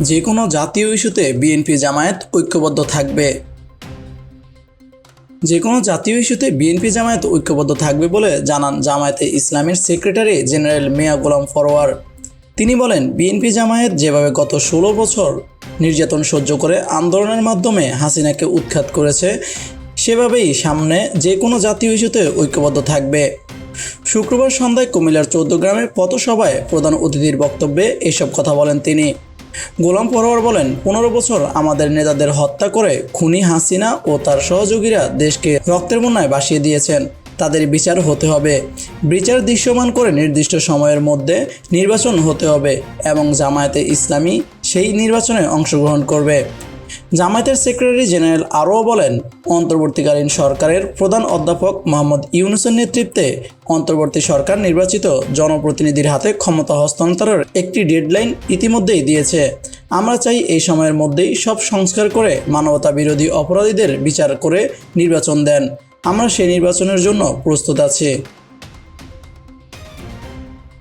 যে কোনো জাতীয় ইস্যুতে বিএনপি জামায়াত ঐক্যবদ্ধ থাকবে। যে কোনো জাতীয় ইস্যুতে বিএনপি জামায়াত ঐক্যবদ্ধ থাকবে বলে জানান জামায়াতে ইসলামের সেক্রেটারি জেনারেল মিয়া গোলাম ফরওয়ার তিনি বলেন, বিএনপি জামায়াত যেভাবে গত ষোলো বছর নির্যাতন সহ্য করে আন্দোলনের মাধ্যমে হাসিনাকে উৎখাত করেছে, সেভাবেই সামনে যে কোনো জাতীয় ইস্যুতে ঐক্যবদ্ধ থাকবে। শুক্রবার সন্ধ্যায় কুমিল্লার চৌদ্দগ্রামে পথসভায় প্রধান অতিথির বক্তব্যে এসব কথা বলেন তিনি। গোলাম পরোয়ার বলেন, পনেরো বছর আমাদের নেতাদের হত্যা করে খুনি হাসিনা ও তার সহযোগীরা দেশকে রক্তের বন্যায় বাসিয়ে দিয়েছেন। তাদের বিচার হতে হবে। বিচার দৃশ্যমান করে নির্দিষ্ট সময়ের মধ্যে নির্বাচন হতে হবে এবং জামায়াতে ইসলামী সেই নির্বাচনে অংশগ্রহণ করবে। জামায়াতের সেক্রেটারি জেনারেল আরও বলেন, অন্তর্বর্তীকালীন সরকারের প্রধান অধ্যাপক মোহাম্মদ ইউনুসের নেতৃত্বে অন্তর্বর্তী সরকার নির্বাচিত জনপ্রতিনিধির হাতে ক্ষমতা হস্তান্তরের একটি ডেডলাইন ইতিমধ্যেই দিয়েছে। আমরা চাই এই সময়ের মধ্যেই সব সংস্কার করে মানবতা বিরোধী অপরাধীদের বিচার করে নির্বাচন দেন। আমরা সেই নির্বাচনের জন্য প্রস্তুত আছি।